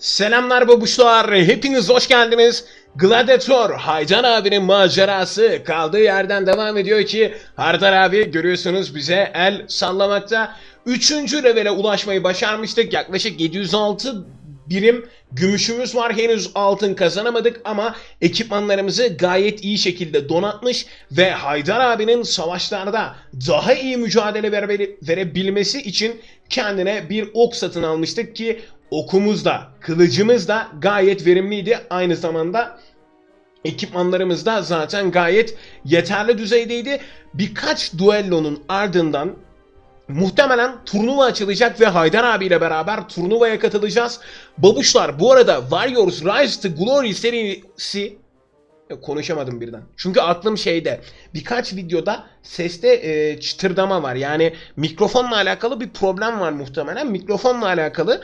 Selamlar babuşlar, hepiniz hoş geldiniz. Gladiator Haydar abinin macerası kaldığı yerden devam ediyor ki Haydar abi görüyorsunuz bize el sallamakta. Üçüncü levele ulaşmayı başarmıştık. Yaklaşık 706 birim gümüşümüz var. Henüz altın kazanamadık ama ekipmanlarımızı gayet iyi şekilde donatmış ve Haydar abinin savaşlarda daha iyi mücadele vere- verebilmesi için kendine bir ok satın almıştık ki okumuz da kılıcımız da gayet verimliydi. Aynı zamanda ekipmanlarımız da zaten gayet yeterli düzeydeydi. Birkaç duellonun ardından Muhtemelen turnuva açılacak ve Haydar abiyle beraber turnuvaya katılacağız. Babuşlar bu arada Warriors Rise to Glory serisi konuşamadım birden. Çünkü aklım şeyde. Birkaç videoda seste e, çıtırdama var. Yani mikrofonla alakalı bir problem var muhtemelen. Mikrofonla alakalı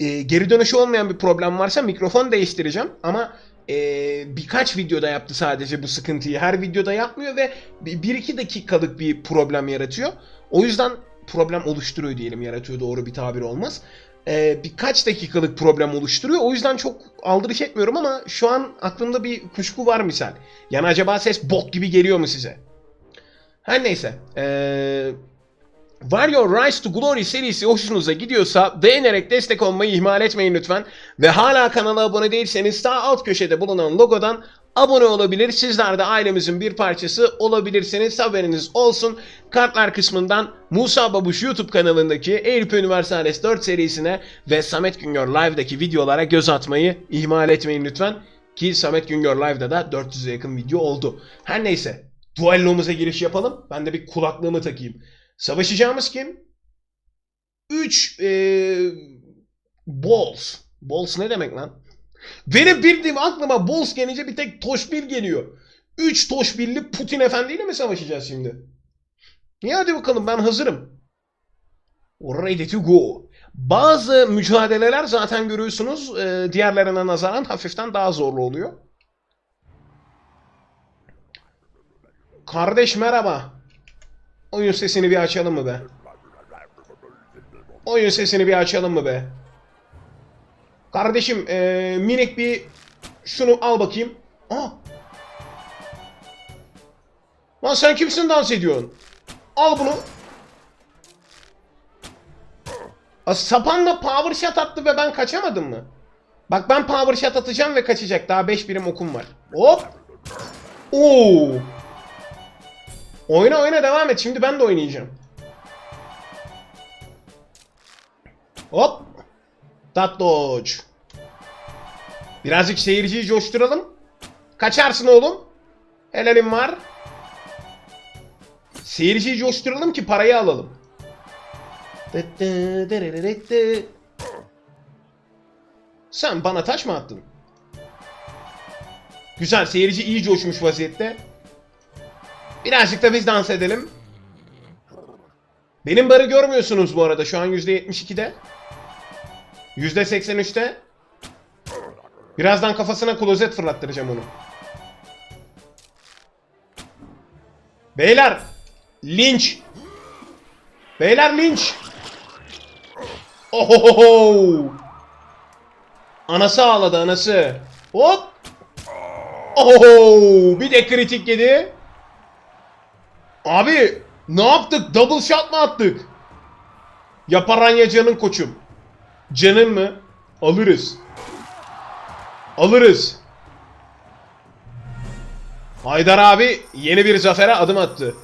e, geri dönüşü olmayan bir problem varsa mikrofon değiştireceğim. Ama e, birkaç videoda yaptı sadece bu sıkıntıyı. Her videoda yapmıyor ve 1-2 dakikalık bir problem yaratıyor. O yüzden problem oluşturuyor diyelim. Yaratıyor doğru bir tabir olmaz. Ee, birkaç dakikalık problem oluşturuyor. O yüzden çok aldırış etmiyorum ama şu an aklımda bir kuşku var misal. Yani acaba ses bok gibi geliyor mu size? Her neyse. Ee, Warrior Rise to Glory serisi hoşunuza gidiyorsa beğenerek destek olmayı ihmal etmeyin lütfen. Ve hala kanala abone değilseniz sağ alt köşede bulunan logodan abone olabilir. Sizler de ailemizin bir parçası olabilirsiniz. Haberiniz olsun. Kartlar kısmından Musa Babuş YouTube kanalındaki Eyüp Universales 4 serisine ve Samet Güngör Live'daki videolara göz atmayı ihmal etmeyin lütfen. Ki Samet Güngör Live'da da 400'e yakın video oldu. Her neyse. Duellomuza giriş yapalım. Ben de bir kulaklığımı takayım. Savaşacağımız kim? 3 ee, Balls. Balls ne demek lan? Benim bildiğim aklıma Balls gelince bir tek Toşbil geliyor. 3 Toşbilli Putin Efendi ile mi savaşacağız şimdi? İyi hadi bakalım ben hazırım. Ready to go. Bazı mücadeleler zaten görüyorsunuz e, diğerlerine nazaran hafiften daha zorlu oluyor. Kardeş merhaba. Oyun sesini bir açalım mı be? Oyun sesini bir açalım mı be? Kardeşim eee, minik bir şunu al bakayım. Aa. Lan sen kimsin dans ediyorsun? Al bunu. Aa, sapanla power shot attı ve ben kaçamadım mı? Bak ben power shot atacağım ve kaçacak. Daha 5 birim okum var. Hop. Oo. Oyna oyna devam et. Şimdi ben de oynayacağım. Hop. Tat dodge. Birazcık seyirciyi coşturalım. Kaçarsın oğlum. Helalim var. Seyirciyi coşturalım ki parayı alalım. Sen bana taş mı attın? Güzel seyirci iyi coşmuş vaziyette. Birazcık da biz dans edelim. Benim barı görmüyorsunuz bu arada şu an %72'de. %83'te. Birazdan kafasına klozet fırlattıracağım onu. Beyler! Linç! Beyler linç! Ohohoho! Anası ağladı anası. Hop! Oho! Bir de kritik yedi. Abi ne yaptık? Double shot mı attık? Yaparanya canın koçum. Canın mı? Alırız. Alırız. Haydar abi yeni bir zafere adım attı.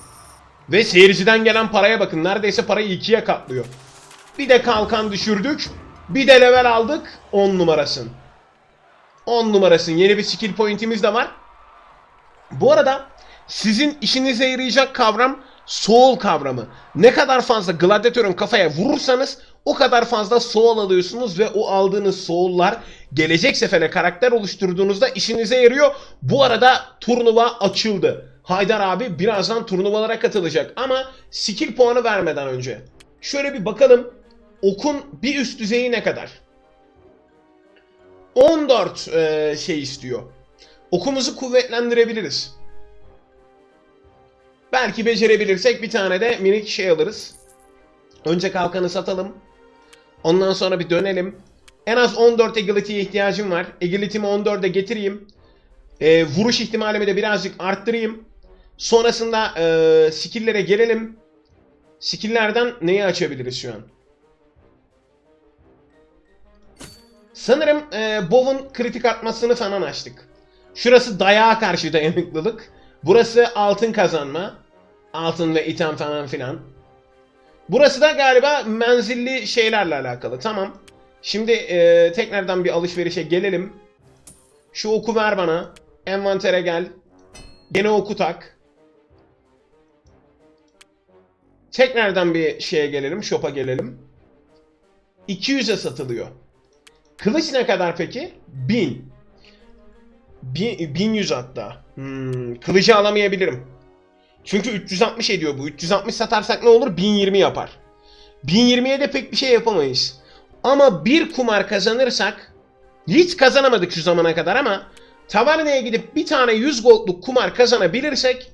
Ve seyirciden gelen paraya bakın. Neredeyse parayı ikiye katlıyor. Bir de kalkan düşürdük. Bir de level aldık. 10 numarasın. 10 numarasın. Yeni bir skill pointimiz de var. Bu arada sizin işinize yarayacak kavram soul kavramı. Ne kadar fazla gladyatörün kafaya vurursanız o kadar fazla soul alıyorsunuz ve o aldığınız soul'lar gelecek sefere karakter oluşturduğunuzda işinize yarıyor. Bu arada turnuva açıldı. Haydar abi birazdan turnuvalara katılacak ama skill puanı vermeden önce. Şöyle bir bakalım okun bir üst düzeyi ne kadar? 14 eee, şey istiyor. Okumuzu kuvvetlendirebiliriz. Belki becerebilirsek bir tane de minik şey alırız. Önce kalkanı satalım. Ondan sonra bir dönelim. En az 14 agility'ye ihtiyacım var. Agility'mi 14'e getireyim. Ee, vuruş ihtimalimi de birazcık arttırayım. Sonrasında ee, skill'lere gelelim. Skill'lerden neyi açabiliriz şu an? Sanırım ee, Bow'un kritik atmasını falan açtık. Şurası dayağa karşı dayanıklılık. Burası altın kazanma. Altın ve item falan filan. Burası da galiba menzilli şeylerle alakalı. Tamam. Şimdi e, tekrardan bir alışverişe gelelim. Şu oku ver bana. Envantere gel. Gene oku tak. Tekrardan bir şeye gelelim. Shop'a gelelim. 200'e satılıyor. Kılıç ne kadar peki? 1000. Bin- 1100 hatta. Hmm, kılıcı alamayabilirim. Çünkü 360 ediyor bu. 360 satarsak ne olur? 1020 yapar. 1020'ye de pek bir şey yapamayız. Ama bir kumar kazanırsak hiç kazanamadık şu zamana kadar ama taverneye gidip bir tane 100 goldluk kumar kazanabilirsek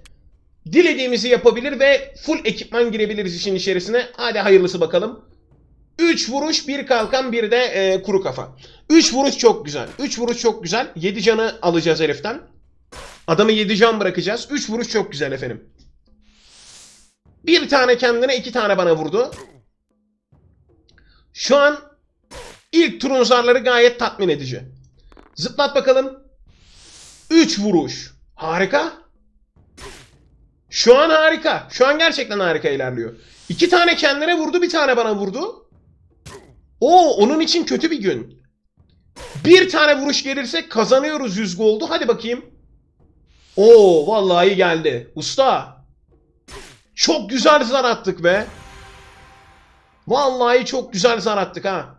dilediğimizi yapabilir ve full ekipman girebiliriz işin içerisine. Hadi hayırlısı bakalım. 3 vuruş, bir kalkan, bir de e, kuru kafa. 3 vuruş çok güzel. 3 vuruş çok güzel. 7 canı alacağız heriften. Adamı 7 can bırakacağız. 3 vuruş çok güzel efendim. Bir tane kendine, iki tane bana vurdu. Şu an ilk turun zarları gayet tatmin edici. Zıplat bakalım. 3 vuruş. Harika. Şu an harika. Şu an gerçekten harika ilerliyor. İki tane kendine vurdu, bir tane bana vurdu. Oo, onun için kötü bir gün. Bir tane vuruş gelirse kazanıyoruz 100 goldu. Hadi bakayım. Oo, vallahi geldi. Usta. Çok güzel zar attık be. Vallahi çok güzel zar attık ha.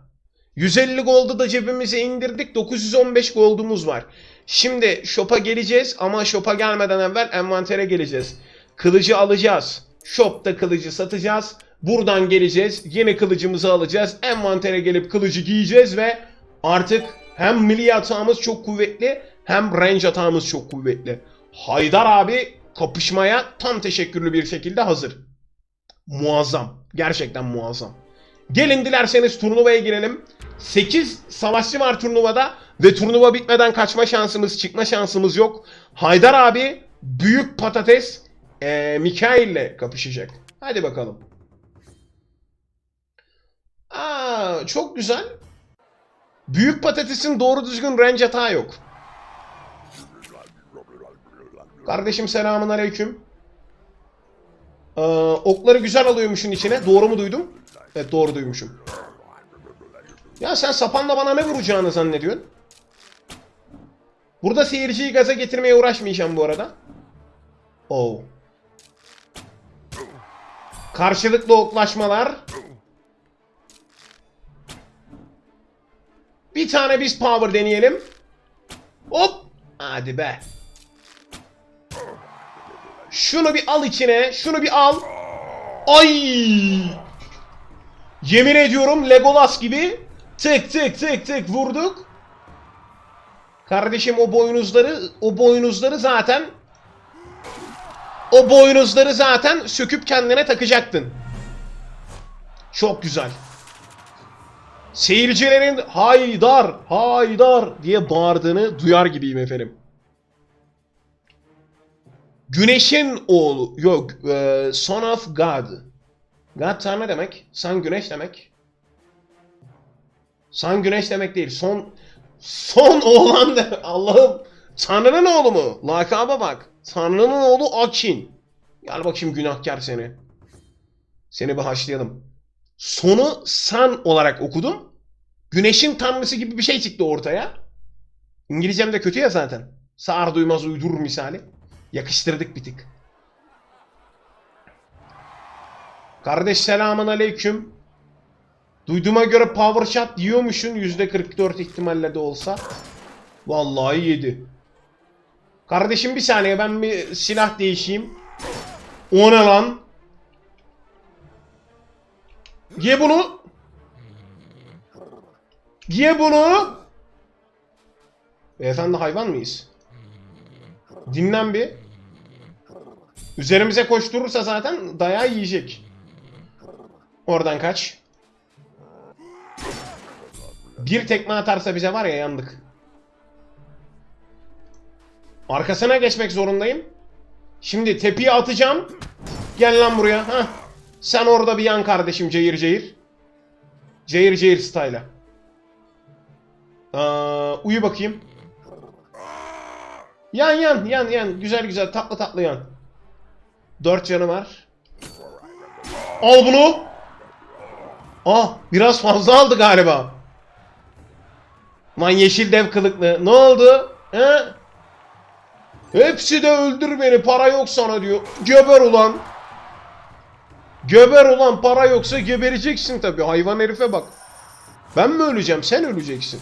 150 goldu da cebimize indirdik. 915 goldumuz var. Şimdi shop'a geleceğiz ama shop'a gelmeden evvel envantere geleceğiz. Kılıcı alacağız. Shop'ta kılıcı satacağız. Buradan geleceğiz. Yeni kılıcımızı alacağız. Envantere gelip kılıcı giyeceğiz ve artık hem milli atağımız çok kuvvetli hem range atağımız çok kuvvetli. Haydar abi kapışmaya tam teşekkürlü bir şekilde hazır. Muazzam. Gerçekten muazzam. Gelin dilerseniz turnuvaya girelim. 8 savaşçı var turnuvada ve turnuva bitmeden kaçma şansımız, çıkma şansımız yok. Haydar abi büyük patates eee Mikail ile kapışacak. Hadi bakalım. Aa, çok güzel. Büyük patatesin doğru düzgün range hata yok. Kardeşim selamun aleyküm. Ee, okları güzel alıyormuşsun içine. Doğru mu duydum? Evet doğru duymuşum. Ya sen sapanla bana ne vuracağını zannediyorsun? Burada seyirciyi gaza getirmeye uğraşmayacağım bu arada. Oo. Karşılıklı oklaşmalar. Bir tane biz power deneyelim. Hop. Hadi be. Şunu bir al içine. Şunu bir al. Ay. Yemin ediyorum Legolas gibi tık tık tık tık vurduk. Kardeşim o boynuzları o boynuzları zaten o boynuzları zaten söküp kendine takacaktın. Çok güzel. Seyircilerin haydar haydar diye bağırdığını duyar gibiyim efendim. Güneşin oğlu yok e, son of God. God tanrı demek. San güneş demek. San güneş demek değil. Son son oğlan de Allah'ım. Tanrı'nın oğlu mu? Lakaba bak. Tanrı'nın oğlu Akin. Gel bakayım günahkar seni. Seni bir haşlayalım. Sonu San olarak okudum. Güneşin tanrısı gibi bir şey çıktı ortaya. İngilizcem de kötü ya zaten. Sağır duymaz uydurur misali. Yakıştırdık bir tık. Kardeş selamun aleyküm. Duyduğuma göre power shot yiyormuşsun %44 ihtimalle de olsa. Vallahi yedi. Kardeşim bir saniye ben bir silah değişeyim. O ne lan? Ye bunu. Ye bunu. Beyefendi hayvan mıyız? Dinlen bir. Üzerimize koşturursa zaten dayağı yiyecek. Oradan kaç. Bir tekme atarsa bize var ya yandık. Arkasına geçmek zorundayım. Şimdi tepiyi atacağım. Gel lan buraya. Hah. Sen orada bir yan kardeşim cayır cayır. Cayır cayır style'a. Uyu bakayım. Yan yan yan yan. Güzel güzel tatlı tatlı yan. Dört canı var. Al bunu. Ah biraz fazla aldı galiba. Lan yeşil dev kılıklı. Ne oldu? He? Hepsi de öldür beni. Para yok sana diyor. Geber ulan. Geber ulan. Para yoksa gebereceksin tabii. Hayvan herife bak. Ben mi öleceğim? Sen öleceksin.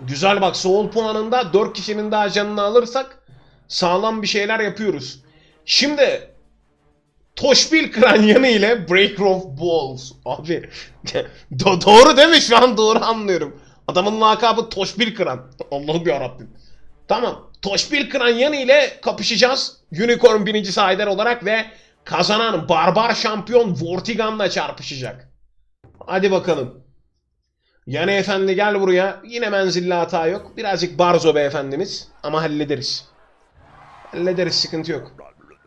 Güzel bak soul puanında 4 kişinin daha canını alırsak sağlam bir şeyler yapıyoruz. Şimdi Toşbil Kranyanı ile Breaker of Balls. Abi do- doğru değil mi? Şu an doğru anlıyorum. Adamın lakabı Toşbil Kran. Allah'ım yarabbim. Tamam. Toşbil Kranyanı ile kapışacağız. Unicorn birincisi Haydar olarak ve kazanan barbar şampiyon Vortigan'la çarpışacak. Hadi bakalım. Yani efendi gel buraya. Yine menzilli hata yok. Birazcık barzo beyefendimiz. Ama hallederiz. Hallederiz sıkıntı yok.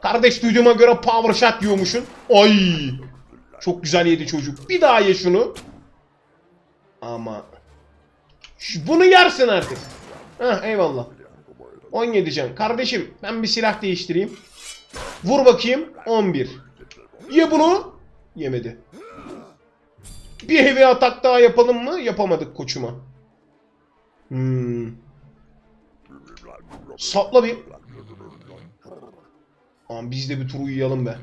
Kardeş duyduğuma göre power shot yiyormuşsun. Ay. Çok güzel yedi çocuk. Bir daha ye şunu. Ama. Bunu yersin artık. Heh eyvallah. 17 can. Kardeşim ben bir silah değiştireyim. Vur bakayım. 11. Ye bunu. Yemedi. Bir heavy atak daha yapalım mı? Yapamadık koçuma. Hmm. Sapla bir. Aman biz de bir tur uyuyalım be.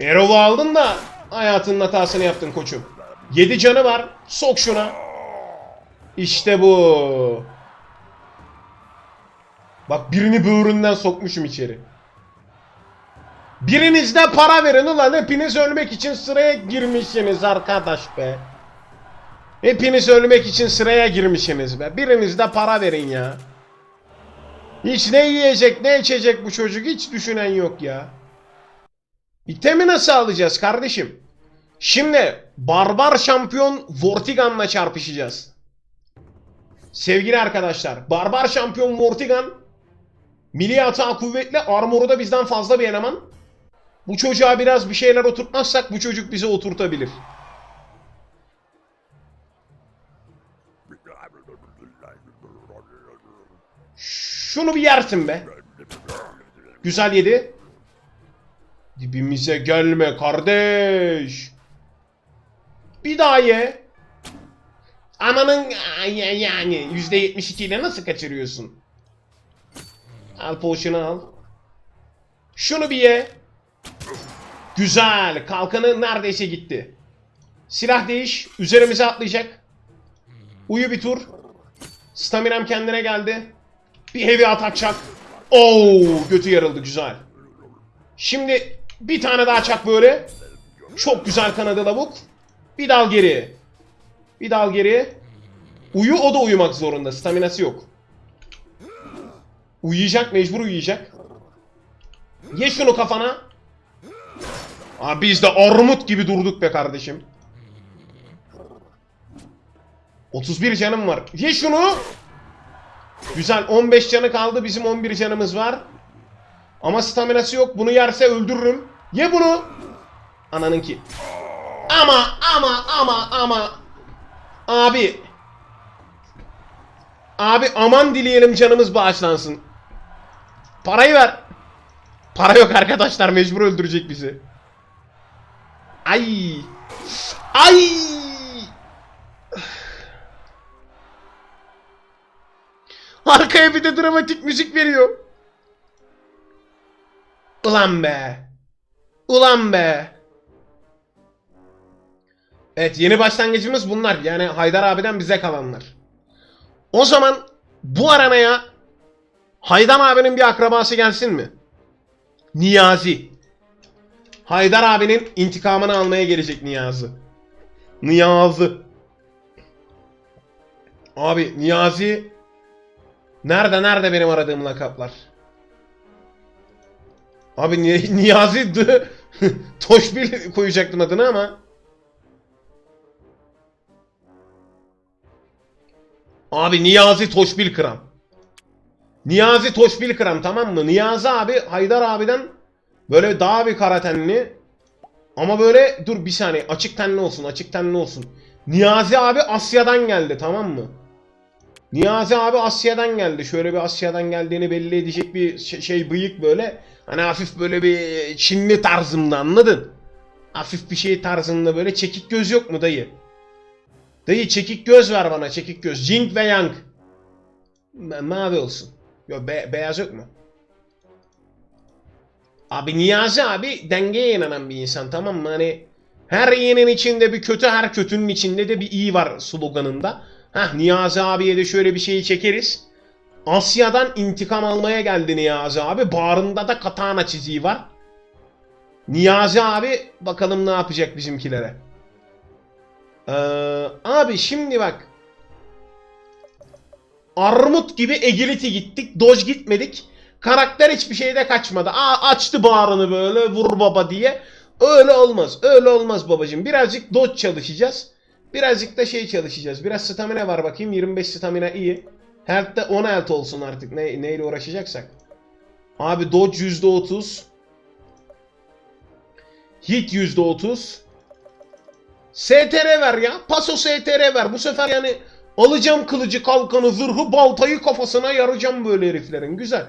Erol'u aldın da hayatının hatasını yaptın koçum. 7 canı var. Sok şuna. İşte bu. Bak birini böğründen sokmuşum içeri. Biriniz de para verin ulan hepiniz ölmek için sıraya girmişsiniz arkadaş be. Hepiniz ölmek için sıraya girmişsiniz be. Biriniz de para verin ya. Hiç ne yiyecek ne içecek bu çocuk hiç düşünen yok ya. İtemi nasıl alacağız kardeşim? Şimdi barbar şampiyon Vortigan'la çarpışacağız. Sevgili arkadaşlar barbar şampiyon Vortigan Milli hata kuvvetli armoru da bizden fazla bir eleman. Bu çocuğa biraz bir şeyler oturtmazsak bu çocuk bize oturtabilir. Şunu bir yersin be. Güzel yedi. Dibimize gelme kardeş. Bir daha ye. Ananın yani %72 ile nasıl kaçırıyorsun? Al potion'u al. Şunu bir ye. Güzel. Kalkanı neredeyse gitti. Silah değiş. Üzerimize atlayacak. Uyu bir tur. Staminam kendine geldi. Bir heavy atak çak. Oo, götü yarıldı güzel. Şimdi bir tane daha çak böyle. Çok güzel kanadı lavuk. Bir dal geri. Bir dal geri. Uyu o da uyumak zorunda. Staminası yok. Uyuyacak mecbur uyuyacak. Ye şunu kafana. Abi biz de armut gibi durduk be kardeşim. 31 canım var. Ye şunu. Güzel 15 canı kaldı. Bizim 11 canımız var. Ama staminası yok. Bunu yerse öldürürüm. Ye bunu. Ananınki. Ama ama ama ama. Abi. Abi aman dileyelim canımız bağışlansın. Parayı ver. Para yok arkadaşlar mecbur öldürecek bizi. Ay. Ay. Arkaya bir de dramatik müzik veriyor. Ulan be. Ulan be. Evet yeni başlangıcımız bunlar. Yani Haydar abiden bize kalanlar. O zaman bu aranaya Haydar abinin bir akrabası gelsin mi? Niyazi. Haydar abinin intikamını almaya gelecek Niyazi. Niyazi. Abi Niyazi Nerede nerede benim aradığım lakaplar? Abi Niyazi Toşbil koyacaktım adını ama. Abi Niyazi Toşbil Kram. Niyazi Toşbil Kram tamam mı? Niyazi abi Haydar abiden böyle daha bir kara tenli. Ama böyle dur bir saniye açık tenli olsun açık tenli olsun. Niyazi abi Asya'dan geldi tamam mı? Niyazi abi Asya'dan geldi. Şöyle bir Asya'dan geldiğini belli edecek bir şey, şey bıyık böyle. Hani hafif böyle bir Çinli tarzında anladın? Hafif bir şey tarzında böyle çekik göz yok mu dayı? Dayı çekik göz ver bana çekik göz. Jing ve Yang. Ma- mavi olsun. Yok be- beyaz yok mu? Abi Niyazi abi dengeye inanan bir insan tamam mı? Hani her iyinin içinde bir kötü, her kötünün içinde de bir iyi var sloganında. Heh Niyazi abiye de şöyle bir şeyi çekeriz. Asya'dan intikam almaya geldi Niyazi abi. Bağrında da katana çiziği var. Niyazi abi bakalım ne yapacak bizimkilere. Ee, abi şimdi bak. Armut gibi Agility gittik. Dodge gitmedik. Karakter hiçbir şeyde kaçmadı. Aa, açtı bağrını böyle vur baba diye. Öyle olmaz. Öyle olmaz babacığım. Birazcık dodge çalışacağız. Birazcık da şey çalışacağız. Biraz stamina var bakayım. 25 stamina iyi. Health de 10 health olsun artık. Ne, neyle uğraşacaksak. Abi dodge %30. Hit %30. STR ver ya. Paso STR ver. Bu sefer yani alacağım kılıcı, kalkanı, zırhı, baltayı kafasına yaracağım böyle heriflerin. Güzel.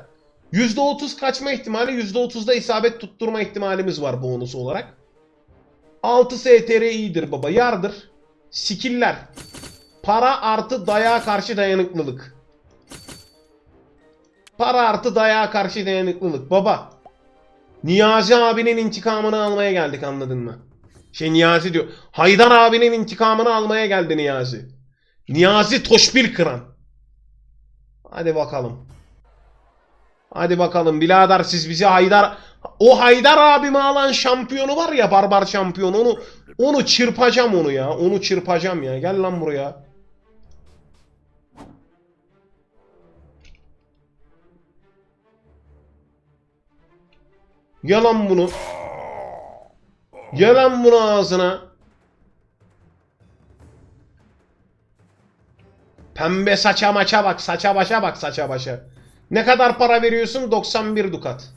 %30 kaçma ihtimali, %30'da isabet tutturma ihtimalimiz var bonus olarak. 6 STR iyidir baba. Yardır. Skiller. Para artı dayağa karşı dayanıklılık. Para artı dayağa karşı dayanıklılık. Baba. Niyazi abinin intikamını almaya geldik anladın mı? Şey Niyazi diyor. Haydar abinin intikamını almaya geldi Niyazi. Niyazi Toşbil Kıran. Hadi bakalım. Hadi bakalım birader siz bizi Haydar... O Haydar abime alan şampiyonu var ya barbar şampiyonu onu onu çırpacağım onu ya. Onu çırpacağım ya. Gel lan buraya. Yalan bunu. Yalan bunu ağzına. Pembe saça maça bak. Saça başa bak saça başa. Ne kadar para veriyorsun? 91 dukat.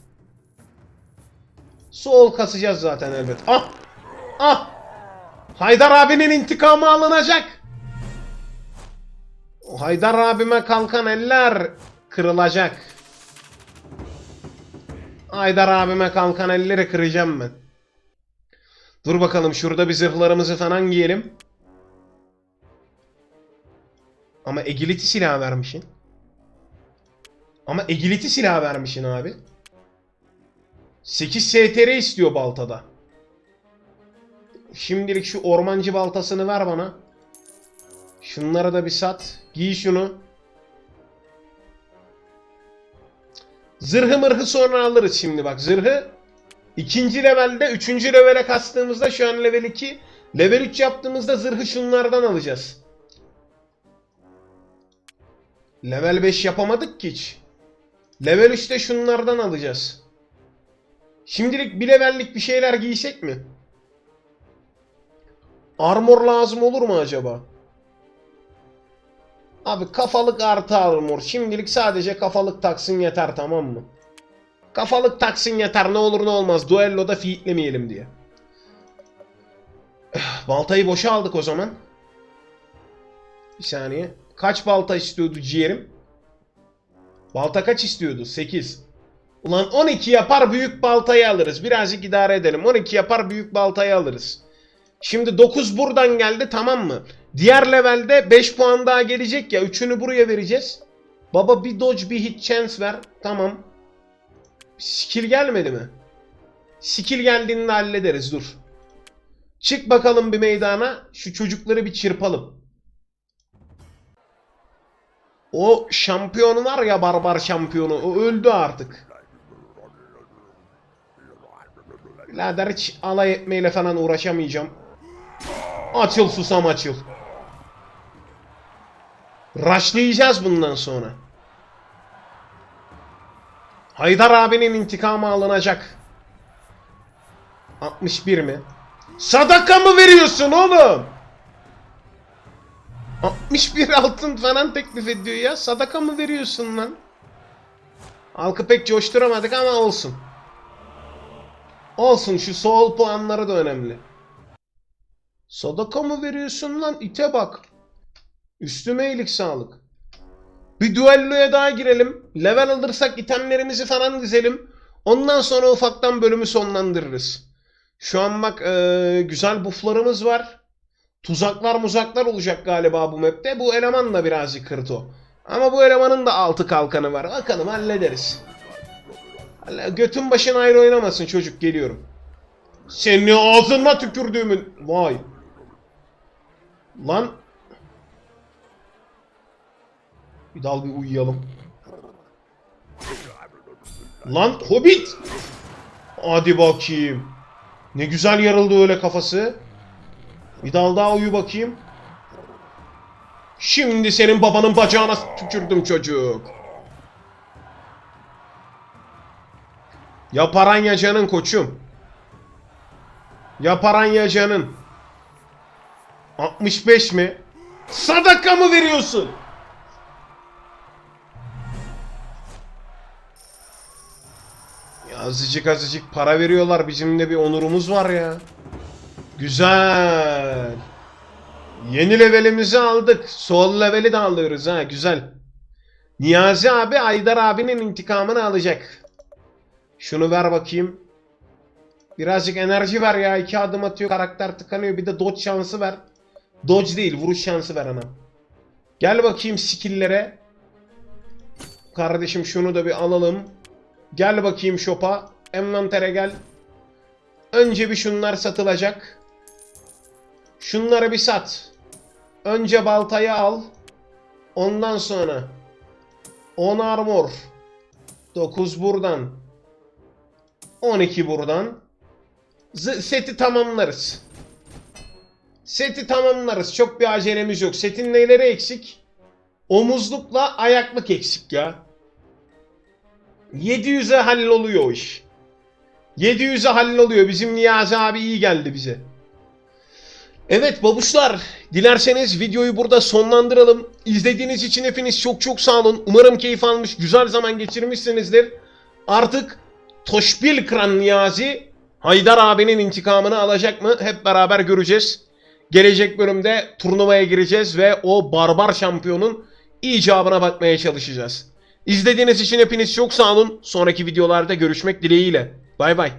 Sol kasacağız zaten elbet. Ah! Ah! Haydar abinin intikamı alınacak. Haydar abime kalkan eller kırılacak. Haydar abime kalkan elleri kıracağım ben. Dur bakalım şurada bir zırhlarımızı falan giyelim. Ama agility silah vermişsin. Ama agility silah vermişsin abi. 8 STR istiyor baltada. Şimdilik şu ormancı baltasını ver bana. Şunları da bir sat. Giy şunu. Zırhı mırhı sonra alırız şimdi bak. Zırhı ikinci levelde, üçüncü levele kastığımızda şu an level 2. Level 3 yaptığımızda zırhı şunlardan alacağız. Level 5 yapamadık ki hiç. Level 3'te şunlardan alacağız. Şimdilik bir levellik bir şeyler giysek mi? Armor lazım olur mu acaba? Abi kafalık artı armor. Şimdilik sadece kafalık taksın yeter tamam mı? Kafalık taksın yeter ne olur ne olmaz. Duello'da fiitlemeyelim diye. Baltayı boşa aldık o zaman. Bir saniye. Kaç balta istiyordu ciğerim? Balta kaç istiyordu? 8. Ulan 12 yapar büyük baltayı alırız. Birazcık idare edelim. 12 yapar büyük baltayı alırız. Şimdi 9 buradan geldi tamam mı? Diğer levelde 5 puan daha gelecek ya. 3'ünü buraya vereceğiz. Baba bir dodge bir hit chance ver. Tamam. Skill gelmedi mi? Skill geldiğinde hallederiz dur. Çık bakalım bir meydana. Şu çocukları bir çırpalım. O şampiyonu var ya barbar şampiyonu. O öldü artık. Birader hiç alay etmeyle falan uğraşamayacağım. Açıl susam açıl. Raşlayacağız bundan sonra. Haydar abinin intikamı alınacak. 61 mi? Sadaka mı veriyorsun oğlum? 61 altın falan teklif ediyor ya. Sadaka mı veriyorsun lan? Halkı pek coşturamadık ama olsun. Olsun şu soul puanları da önemli. Sadaka mı veriyorsun lan? İte bak. Üstüme iyilik sağlık. Bir düelloya daha girelim. Level alırsak itemlerimizi falan dizelim. Ondan sonra ufaktan bölümü sonlandırırız. Şu an bak eee, güzel bufflarımız var. Tuzaklar muzaklar olacak galiba bu map'te. Bu eleman da birazcık kırto. Ama bu elemanın da altı kalkanı var. Bakalım hallederiz. Götün başın ayrı oynamasın çocuk geliyorum. Senin ağzına tükürdüğümün. Vay. Lan. Bir dal bir uyuyalım. Lan Hobbit. Hadi bakayım. Ne güzel yarıldı öyle kafası. Bir dal daha uyu bakayım. Şimdi senin babanın bacağına tükürdüm çocuk. Yaparan yacanın koçum. Yaparan yacanın. 65 mi? Sadaka mı veriyorsun? Ya azıcık azıcık para veriyorlar. Bizim de bir onurumuz var ya. Güzel. Yeni levelimizi aldık. Sol leveli de alıyoruz ha. Güzel. Niyazi abi Aydar abinin intikamını alacak. Şunu ver bakayım. Birazcık enerji ver ya. iki adım atıyor. Karakter tıkanıyor. Bir de dodge şansı ver. Dodge değil. Vuruş şansı ver ana. Gel bakayım skill'lere. Kardeşim şunu da bir alalım. Gel bakayım shop'a. Envantere gel. Önce bir şunlar satılacak. Şunları bir sat. Önce baltayı al. Ondan sonra 10 armor. 9 buradan. 12 buradan. Z- seti tamamlarız. Seti tamamlarız. Çok bir acelemiz yok. Setin neleri eksik? Omuzlukla ayaklık eksik ya. 700'e halloluyor o iş. 700'e halloluyor. Bizim Niyazi abi iyi geldi bize. Evet babuşlar, dilerseniz videoyu burada sonlandıralım. İzlediğiniz için hepiniz çok çok sağ olun. Umarım keyif almış, güzel zaman geçirmişsinizdir. Artık Toşbil Kran Niyazi Haydar abinin intikamını alacak mı? Hep beraber göreceğiz. Gelecek bölümde turnuvaya gireceğiz ve o barbar şampiyonun icabına bakmaya çalışacağız. İzlediğiniz için hepiniz çok sağ olun. Sonraki videolarda görüşmek dileğiyle. Bay bay.